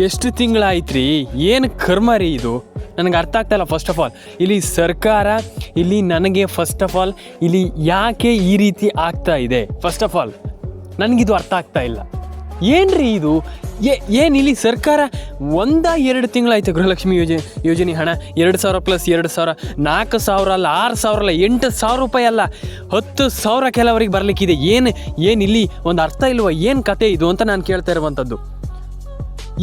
ಎಷ್ಟು ತಿಂಗಳಾಯ್ತು ರೀ ಏನು ಕರ್ಮ ರೀ ಇದು? ನನಗೆ ಅರ್ಥ ಆಗ್ತಾಯಿಲ್ಲ ಫಸ್ಟ್ ಆಫ್ ಆಲ್ ಇಲ್ಲಿ ಸರ್ಕಾರ, ಇಲ್ಲಿ ನನಗೆ ಫಸ್ಟ್ ಆಫ್ ಆಲ್ ಇಲ್ಲಿ ಯಾಕೆ ಈ ರೀತಿ ಆಗ್ತಾ ಇದೆ? ಫಸ್ಟ್ ಆಫ್ ಆಲ್ ನನಗಿದು ಅರ್ಥ ಆಗ್ತಾ ಇಲ್ಲ. ಏನ್ರಿ ಇದು? ಏ, ಏನು ಇಲ್ಲಿ ಸರ್ಕಾರ ಒಂದ ಎರಡು ತಿಂಗಳಾಯ್ತು ಗೃಹಲಕ್ಷ್ಮಿ ಯೋಜನೆ ಯೋಜನೆ ಹಣ, ಎರಡು ಸಾವಿರ ಪ್ಲಸ್ ಎರಡು ಸಾವಿರ, ನಾಲ್ಕು ಸಾವಿರ ಅಲ್ಲ, ಆರು ಸಾವಿರ ಅಲ್ಲ, ಎಂಟು ಸಾವಿರ ರೂಪಾಯಿ ಅಲ್ಲ, ಹತ್ತು ಸಾವಿರ ಕೆಲವರಿಗೆ ಬರಲಿಕ್ಕಿದೆ. ಏನು ಏನು ಇಲ್ಲಿ ಒಂದು ಅರ್ಥ ಇಲ್ವ? ಏನು ಕತೆ ಇದು ಅಂತ ನಾನು ಕೇಳ್ತಾ ಇರುವಂಥದ್ದು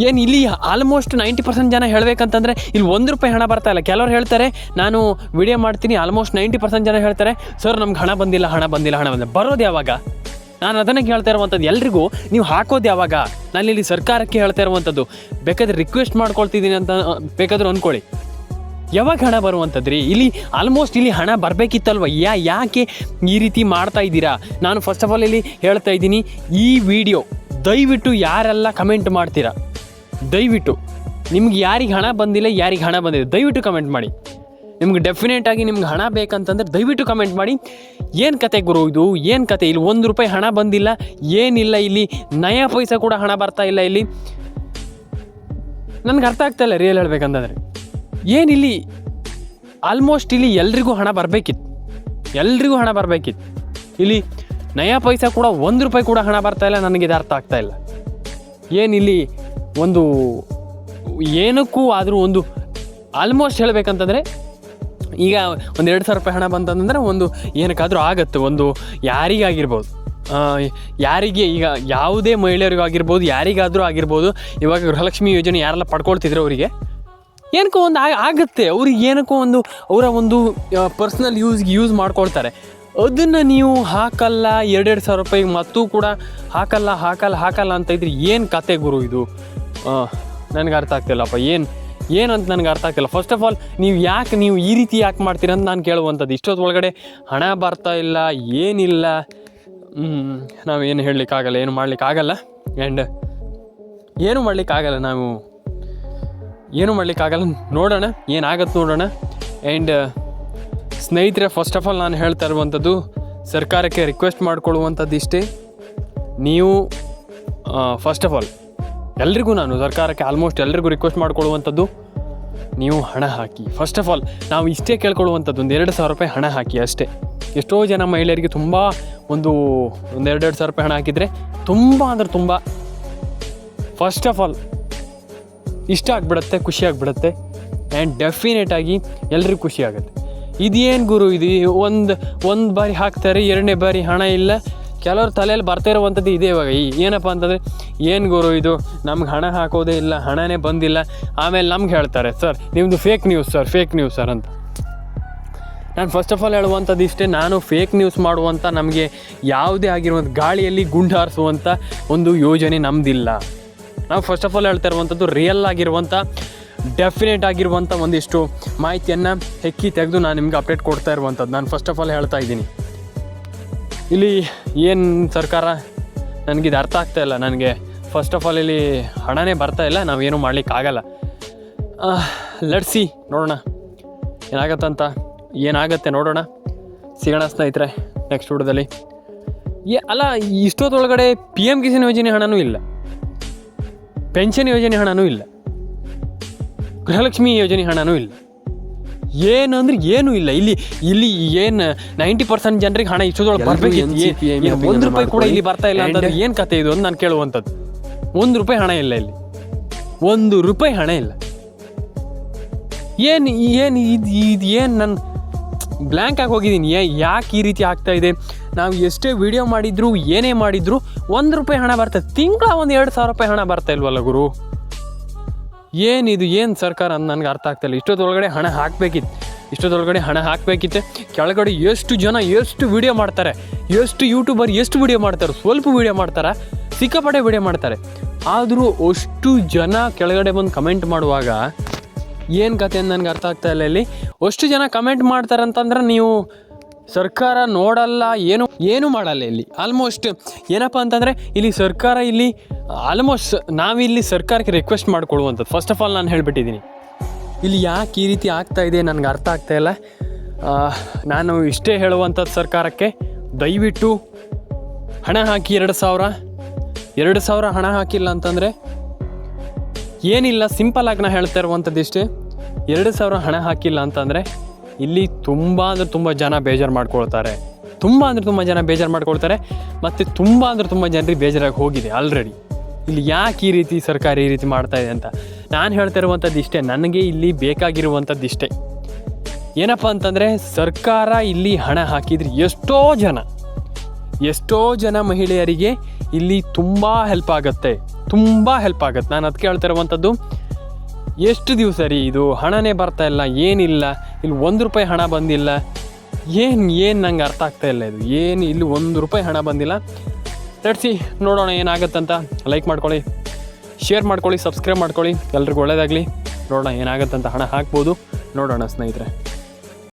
ಏನು ಇಲ್ಲಿ ಆಲ್ಮೋಸ್ಟ್ ನೈಂಟಿ ಪರ್ಸೆಂಟ್ ಜನ ಹೇಳಬೇಕಂತಂದರೆ ಇಲ್ಲಿ ಒಂದು ರೂಪಾಯಿ ಹಣ ಬರ್ತಾ ಇಲ್ಲ. ಕೆಲವರು ಹೇಳ್ತಾರೆ, ನಾನು ವಿಡಿಯೋ ಮಾಡ್ತೀನಿ ಆಲ್ಮೋಸ್ಟ್ ನೈಂಟಿ ಪರ್ಸೆಂಟ್ ಜನ ಹೇಳ್ತಾರೆ ಸರ್ ನಮ್ಗೆ ಹಣ ಬಂದಿಲ್ಲ ಹಣ ಬಂದಿಲ್ಲ ಹಣ ಬಂದಿಲ್ಲ. ಬರೋದು ಯಾವಾಗ? ನಾನು ಅದನ್ನೇ ಹೇಳ್ತಾ ಇರುವಂಥದ್ದು. ಎಲ್ರಿಗೂ ನೀವು ಹಾಕೋದು ಯಾವಾಗ? ನಾನು ಇಲ್ಲಿ ಸರ್ಕಾರಕ್ಕೆ ಹೇಳ್ತಾ ಇರುವಂಥದ್ದು. ಬೇಕಾದ್ರೆ ರಿಕ್ವೆಸ್ಟ್ ಮಾಡ್ಕೊಳ್ತಿದ್ದೀನಿ ಅಂತ, ಬೇಕಾದರೂ ಬೇಕಾದ್ರೆ ಅಂದ್ಕೊಳ್ಳಿ ಯಾವಾಗ ಹಣ ಬರುವಂಥದ್ದು ರೀ ಇಲ್ಲಿ ಆಲ್ಮೋಸ್ಟ್ ಇಲ್ಲಿ ಹಣ ಬರಬೇಕಿತ್ತಲ್ವ? ಯಾ, ಯಾಕೆ ಈ ರೀತಿ ಮಾಡ್ತಾ ಇದ್ದೀರಾ? ನಾನು ಫಸ್ಟ್ ಆಫ್ ಆಲ್ ಇಲ್ಲಿ ಹೇಳ್ತಾ ಇದ್ದೀನಿ, ಈ ವಿಡಿಯೋ ದಯವಿಟ್ಟು ಯಾರೆಲ್ಲ ಕಮೆಂಟ್ ಮಾಡ್ತೀರಾ? ದಯವಿಟ್ಟು ನಿಮ್ಗೆ ಯಾರಿಗೆ ಹಣ ಬಂದಿಲ್ಲ, ಯಾರಿಗೆ ಹಣ ಬಂದಿದೆ ದಯವಿಟ್ಟು ಕಮೆಂಟ್ ಮಾಡಿ. ನಿಮ್ಗೆ ಡೆಫಿನೆಟಾಗಿ ನಿಮ್ಗೆ ಹಣ ಬೇಕಂತಂದ್ರೆ ದಯವಿಟ್ಟು ಕಮೆಂಟ್ ಮಾಡಿ. ಏನು ಕತೆ ಗುರು ಇದು? ಏನು ಕತೆ? ಇಲ್ಲಿ ಒಂದು ರೂಪಾಯಿ ಹಣ ಬಂದಿಲ್ಲ, ಏನಿಲ್ಲ ಇಲ್ಲಿ. ನಯ ಪೈಸೆ ಕೂಡ ಹಣ ಬರ್ತಾ ಇಲ್ಲ ಇಲ್ಲಿ. ನನಗೆ ಅರ್ಥ ಆಗ್ತಾ ಇಲ್ಲ ರಿಯಲ್ ಹೇಳ್ಬೇಕಂತಂದ್ರೆ. ಏನಿಲ್ಲಿ ಆಲ್ಮೋಸ್ಟ್ ಇಲ್ಲಿ ಎಲ್ರಿಗೂ ಹಣ ಬರಬೇಕಿತ್ತು. ಎಲ್ರಿಗೂ ಹಣ ಬರಬೇಕಿತ್ತು. ಇಲ್ಲಿ ನಯಾ ಪೈಸೆ ಕೂಡ ಒಂದು ರೂಪಾಯಿ ಕೂಡ ಹಣ ಬರ್ತಾ ಇಲ್ಲ, ನನಗೆ ಇದು ಅರ್ಥ ಆಗ್ತಾ ಇಲ್ಲ. ಏನಿಲ್ಲಿ ಒಂದು ಏನಕ್ಕೂ ಆದರೂ ಒಂದು ಆಲ್ಮೋಸ್ಟ್ ಹೇಳಬೇಕಂತಂದರೆ ಈಗ ಒಂದು ಎರಡು ಸಾವಿರ ರೂಪಾಯಿ ಹಣ ಬಂತಂದ್ರೆ ಒಂದು ಏನಕ್ಕಾದರೂ ಆಗತ್ತೆ, ಒಂದು ಯಾರಿಗಾಗಿರ್ಬೋದು. ಯಾರಿಗೆ ಈಗ ಯಾವುದೇ ಮಹಿಳೆಯರಿಗೂ ಆಗಿರ್ಬೋದು, ಯಾರಿಗಾದರೂ ಆಗಿರ್ಬೋದು, ಇವಾಗ ಗೃಹಲಕ್ಷ್ಮಿ ಯೋಜನೆ ಯಾರೆಲ್ಲ ಪಡ್ಕೊಳ್ತಿದ್ರು ಅವರಿಗೆ, ಏನಕ್ಕೋ ಒಂದು ಆಗುತ್ತೆ. ಅವ್ರಿಗೆ ಏನಕ್ಕೋ ಒಂದು ಅವರ ಒಂದು ಪರ್ಸ್ನಲ್ ಯೂಸ್ಗೆ ಯೂಸ್ ಮಾಡ್ಕೊಳ್ತಾರೆ. ಅದನ್ನು ನೀವು ಹಾಕಲ್ಲ ಎರಡೆರಡು ಸಾವಿರ ರೂಪಾಯಿ ಮತ್ತೂ ಕೂಡ ಹಾಕಲ್ಲ ಹಾಕಲ್ಲ ಹಾಕಲ್ಲ ಅಂತ ಇದ್ರೆ ಏನು ಕತೆ ಗುರು ಇದು? ನನಗೆ ಅರ್ಥ ಆಗ್ತಿಲ್ಲಪ್ಪ. ಏನು ಏನಂತ ನನಗೆ ಅರ್ಥ ಆಗ್ತಿಲ್ಲ. ಫಸ್ಟ್ ಆಫ್ ಆಲ್ ನೀವು ಯಾಕೆ ನೀವು ಈ ರೀತಿ ಯಾಕೆ ಮಾಡ್ತೀರ ಅಂತ ನಾನು ಕೇಳುವಂಥದ್ದು. ಇಷ್ಟೊತ್ತು ಒಳಗಡೆ ಹಣ ಬರ್ತಾ ಇಲ್ಲ ಏನಿಲ್ಲ. ಹ್ಮ್, ನಾವೇನು ಹೇಳಲಿಕ್ಕಾಗಲ್ಲ ಏನು ಮಾಡಲಿಕ್ಕಾಗಲ್ಲ ಆ್ಯಂಡ್ ಏನು ಮಾಡಲಿಕ್ಕಾಗಲ್ಲ ನಾವು. ಏನು ಮಾಡಲಿಕ್ಕಾಗಲ್ಲ ನೋಡೋಣ ಏನಾಗತ್ತೆ ನೋಡೋಣ. ಆ್ಯಂಡ್ ಸ್ನೇಹಿತರೆ ಫಸ್ಟ್ ಆಫ್ ಆಲ್ ನಾನು ಹೇಳ್ತಾ ಇರುವಂಥದ್ದು ಸರ್ಕಾರಕ್ಕೆ ರಿಕ್ವೆಸ್ಟ್ ಮಾಡಿಕೊಳ್ಳುವಂಥದ್ದು ಇಷ್ಟೇ ನೀವು ಫಸ್ಟ್ ಆಫ್ ಆಲ್ ಎಲ್ರಿಗೂ ನಾನು ಸರ್ಕಾರಕ್ಕೆ ಆಲ್ಮೋಸ್ಟ್ ಎಲ್ರಿಗೂ ರಿಕ್ವೆಸ್ಟ್ ಮಾಡ್ಕೊಳ್ಳುವಂಥದ್ದು ನೀವು ಹಣ ಹಾಕಿ. ಫಸ್ಟ್ ಆಫ್ ಆಲ್ ನಾವು ಇಷ್ಟೇ ಕೇಳ್ಕೊಳ್ಳುವಂಥದ್ದು ಒಂದು ಎರಡು ಸಾವಿರ ರೂಪಾಯಿ ಹಣ ಹಾಕಿ ಅಷ್ಟೇ. ಎಷ್ಟೋ ಜನ ಮಹಿಳೆಯರಿಗೆ ತುಂಬ ಒಂದು ಒಂದು ಎರಡೆರಡು ಸಾವಿರ ರೂಪಾಯಿ ಹಣ ಹಾಕಿದರೆ ತುಂಬ ಅಂದರೆ ತುಂಬ. ಫಸ್ಟ್ ಆಫ್ ಆಲ್ ಇಷ್ಟ ಆಗಿಬಿಡತ್ತೆ, ಖುಷಿ ಆಗಿಬಿಡತ್ತೆ ಆ್ಯಂಡ್ ಡೆಫಿನೆಟಾಗಿ ಎಲ್ರಿಗೂ ಖುಷಿ ಆಗುತ್ತೆ. ಇದೇನು ಗುರು, ಇದು ಒಂದು ಒಂದು ಬಾರಿ ಹಾಕ್ತಾರೆ, ಎರಡನೇ ಬಾರಿ ಹಣ ಇಲ್ಲ ಕೆಲವ್ರ ತಲೆಯಲ್ಲಿ ಬರ್ತಾ ಇರುವಂಥದ್ದು ಇದೆ ಇವಾಗ. ಈ ಏನಪ್ಪ ಅಂತಂದರೆ, ಏನು ಗುರು ಇದು? ನಮ್ಗೆ ಹಣ ಹಾಕೋದೇ ಇಲ್ಲ, ಹಣನೇ ಬಂದಿಲ್ಲ. ಆಮೇಲೆ ನಮ್ಗೆ ಹೇಳ್ತಾರೆ, ಸರ್ ನಿಮ್ಮದು fake news sir fake news sir ಅಂತ. ನಾನು ಫಸ್ಟ್ ಆಫ್ ಆಲ್ ಹೇಳುವಂಥದ್ದು ಇಷ್ಟೇ, ನಾನು ಫೇಕ್ ನ್ಯೂಸ್ ಮಾಡುವಂಥ ನಮಗೆ ಯಾವುದೇ ಆಗಿರುವಂಥ ಗಾಳಿಯಲ್ಲಿ ಗುಂಡು ಹಾರಿಸುವಂಥ ಒಂದು ಯೋಜನೆ ನಮ್ಮದಿಲ್ಲ ನಾವು ಫಸ್ಟ್ ಆಫ್ ಆಲ್ ಹೇಳ್ತಾ ಇರುವಂಥದ್ದು ರಿಯಲ್ ಆಗಿರುವಂಥ ಡೆಫಿನೆಟ್ ಆಗಿರುವಂಥ ಒಂದಿಷ್ಟು ಮಾಹಿತಿಯನ್ನು ಹೆಕ್ಕಿ ತೆಗೆದು ನಾನು ನಿಮ್ಗೆ ಅಪ್ಡೇಟ್ ಕೊಡ್ತಾ ಇರುವಂಥದ್ದು. ನಾನು ಫಸ್ಟ್ ಆಫ್ ಆಲ್ ಹೇಳ್ತಾ ಇದ್ದೀನಿ. ಇಲ್ಲಿ ಏನು ಸರ್ಕಾರ? ನನಗಿದು ಅರ್ಥ ಆಗ್ತಾ ಇಲ್ಲ ನನಗೆ. ಫಸ್ಟ್ ಆಫ್ ಆಲ್ ಇಲ್ಲಿ ಹಣನೇ ಬರ್ತಾ ಇಲ್ಲ, ನಾವೇನು ಮಾಡಲಿಕ್ಕಾಗಲ್ಲ ಲಡ್ಸಿ ನೋಡೋಣ. ಏನಾಗತ್ತಂತ? ಏನಾಗತ್ತೆ ನೋಡೋಣ. ಸಿಗೋಣ ಸ್ನೇಹಿತರೆ ನೆಕ್ಸ್ಟ್ ವಿಡಿಯೋದಲ್ಲಿ ಏ, ಅಲ್ಲ, ಇಷ್ಟೊತ್ತೊಳಗಡೆ ಪಿ ಎಂ ಕಿಸಾನ್ ಯೋಜನೆ ಹಣನೂ ಇಲ್ಲ. ಪೆನ್ಷನ್ ಯೋಜನೆ ಹಣನೂ ಇಲ್ಲ. ಗೃಹಲಕ್ಷ್ಮಿ ಯೋಜನೆ ಹಣನೂ ಇಲ್ಲ. ಏನಂದ್ರೆ ಏನು ಇಲ್ಲ. ಇಲ್ಲಿ ಇಲ್ಲಿ ಏನು ನೈಂಟಿ ಪರ್ಸೆಂಟ್ ಜನರಿಗೆ ಹಣ ಇಚ್ಚೋದೊಳಗೆ ಬರ್ಬೇಕು ಒಂದು ರೂಪಾಯಿ ಕೂಡ ಇಲ್ಲಿ ಬರ್ತಾ ಇಲ್ಲ ಅಂತಂದ್ರೆ ಏನು ಕತೆ ಇದು ಅಂತ ನಾನು ಕೇಳುವಂಥದ್ದು. ಒಂದು ರೂಪಾಯಿ ಹಣ ಇಲ್ಲ ಇಲ್ಲಿ. ಒಂದು ರೂಪಾಯಿ ಹಣ ಇಲ್ಲ. ಏನು ಏನು ಇದು ಇದು ಏನು ನನ್ನ ಬ್ಲ್ಯಾಂಕ್ ಆಗಿ ಹೋಗಿದ್ದೀನಿ. ಏ ಯಾಕೆ ಈ ರೀತಿ ಆಗ್ತಾ ಇದೆ? ನಾವು ಎಷ್ಟೇ ವಿಡಿಯೋ ಮಾಡಿದ್ರು ಏನೇ ಮಾಡಿದ್ರು ಒಂದು ರೂಪಾಯಿ ಹಣ ಬರ್ತದೆ ತಿಂಗಳ ಒಂದು ಎರಡು ಸಾವಿರ ರೂಪಾಯಿ ಹಣ ಬರ್ತಾ ಇಲ್ವಲ್ಲ ಗುರು? ಏನಿದು ಏನು ಸರ್ಕಾರ ಅಂತ ನನಗೆ ಅರ್ಥ ಆಗ್ತಾಯಿಲ್ಲ ಇಷ್ಟೊತ್ತೊಳಗಡೆ ಹಣ ಹಾಕಬೇಕಿತ್ತು ಇಷ್ಟೊತ್ತೊಳಗಡೆ ಹಣ ಹಾಕಬೇಕಿತ್ತು ಕೆಳಗಡೆ ಎಷ್ಟು ಜನ ಎಷ್ಟು ವಿಡಿಯೋ ಮಾಡ್ತಾರೆ? ಎಷ್ಟು ಯೂಟ್ಯೂಬರ್ ಎಷ್ಟು ವೀಡಿಯೋ ಮಾಡ್ತಾರೆ? ಸ್ವಲ್ಪ ವಿಡಿಯೋ ಮಾಡ್ತಾರೆ? ಸಿಕ್ಕಾಪಟ್ಟೆ ವೀಡಿಯೋ ಮಾಡ್ತಾರೆ. ಆದರೂ ಅಷ್ಟು ಜನ ಕೆಳಗಡೆ ಬಂದು ಕಮೆಂಟ್ ಮಾಡುವಾಗ ಏನು ಕತೆ ಅಂತ ನನಗೆ ಅರ್ಥ ಆಗ್ತಾ ಇಲ್ಲ ಇಲ್ಲಿ. ಅಷ್ಟು ಜನ ಕಮೆಂಟ್ ಮಾಡ್ತಾರೆ ಅಂತಂದ್ರೆ ನೀವು ಸರ್ಕಾರ ನೋಡಲ್ಲ, ಏನು ಏನು ಮಾಡಲ್ಲ ಇಲ್ಲಿ? ಆಲ್ಮೋಸ್ಟ್ ಏನಪ್ಪ ಅಂತಂದರೆ, ಇಲ್ಲಿ ಸರ್ಕಾರ ಇಲ್ಲಿ ಆಲ್ಮೋಸ್ಟ್ ನಾವಿಲ್ಲಿ ಸರ್ಕಾರಕ್ಕೆ ರಿಕ್ವೆಸ್ಟ್ ಮಾಡ್ಕೊಳ್ಳುವಂಥದ್ದು ಫಸ್ಟ್ ಆಫ್ ಆಲ್ ನಾನು ಹೇಳಿಬಿಟ್ಟಿದ್ದೀನಿ. ಇಲ್ಲಿ ಯಾಕೆ ಈ ರೀತಿ ಆಗ್ತಾ ಇದೆ ನನಗೆ ಅರ್ಥ ಆಗ್ತಾ ಇಲ್ಲ. ನಾನು ಇಷ್ಟೇ ಹೇಳುವಂಥದ್ದು ಸರ್ಕಾರಕ್ಕೆ, ದಯವಿಟ್ಟು ಹಣ ಹಾಕಿ ಎರಡು ಸಾವಿರ. ಎರಡು ಸಾವಿರ ಹಣ ಹಾಕಿಲ್ಲ ಅಂತಂದರೆ, ಏನಿಲ್ಲ ಸಿಂಪಲ್ ಆಗಿ ನಾನು ಹೇಳ್ತಾ ಇರುವಂಥದ್ದು ಇಷ್ಟೇ ಎರಡು ಸಾವಿರ ಹಣ ಹಾಕಿಲ್ಲ ಅಂತಂದರೆ ಇಲ್ಲಿ ತುಂಬ ಅಂದರೆ ತುಂಬ ಜನ ಬೇಜಾರು ಮಾಡ್ಕೊಳ್ತಾರೆ. ತುಂಬ ಅಂದರೆ ತುಂಬ ಜನ ಬೇಜಾರು ಮಾಡ್ಕೊಳ್ತಾರೆ, ಮತ್ತು ತುಂಬ ಅಂದರೆ ತುಂಬ ಜನರಿಗೆ ಬೇಜಾರಾಗಿ ಹೋಗಿದೆ ಆಲ್ರೆಡಿ ಇಲ್ಲಿ ಯಾಕೆ ಈ ರೀತಿ ಸರ್ಕಾರ ಈ ರೀತಿ ಮಾಡ್ತಾ ಇದೆ ಅಂತ? ನಾನು ಹೇಳ್ತಾ ಇರುವಂಥದ್ದು ಇಷ್ಟೇ, ನನಗೆ ಇಲ್ಲಿ ಬೇಕಾಗಿರುವಂಥದ್ದು ಇಷ್ಟೇ. ಏನಪ್ಪ ಅಂತಂದರೆ, ಸರ್ಕಾರ ಇಲ್ಲಿ ಹಣ ಹಾಕಿದ್ರೆ ಎಷ್ಟೋ ಜನ ಎಷ್ಟೋ ಜನ ಮಹಿಳೆಯರಿಗೆ ಇಲ್ಲಿ ತುಂಬ ಹೆಲ್ಪ್ ಆಗುತ್ತೆ, ತುಂಬ ಹೆಲ್ಪ್ ಆಗುತ್ತೆ. ನಾನು ಅದಕ್ಕೆ ಹೇಳ್ತಾ ಇರುವಂಥದ್ದು ಎಷ್ಟು ದಿವಸ ರೀ ಇದು ಹಣನೇ ಬರ್ತಾ ಇಲ್ಲ, ಏನಿಲ್ಲ, ಇಲ್ಲಿ ಒಂದು ರೂಪಾಯಿ ಹಣ ಬಂದಿಲ್ಲ. ಏನು ಏನು ನಂಗೆ ಅರ್ಥ ಆಗ್ತಾ ಇಲ್ಲ ಇದು. ಏನು ಇಲ್ಲಿ ಒಂದು ರೂಪಾಯಿ ಹಣ ಬಂದಿಲ್ಲ. ನಡೆಸಿ ನೋಡೋಣ ಏನಾಗತ್ತಂತ. ಲೈಕ್ ಮಾಡ್ಕೊಳ್ಳಿ ಶೇರ್ ಮಾಡ್ಕೊಳ್ಳಿ ಸಬ್ಸ್ಕ್ರೈಬ್ ಮಾಡ್ಕೊಳ್ಳಿ. ಎಲ್ರಿಗೂ ಒಳ್ಳೇದಾಗಲಿ. ನೋಡೋಣ ಏನಾಗತ್ತಂತ ಹಣ ಹಾಕ್ಬೋದು. ನೋಡೋಣ ಸ್ನೇಹಿತರೆ.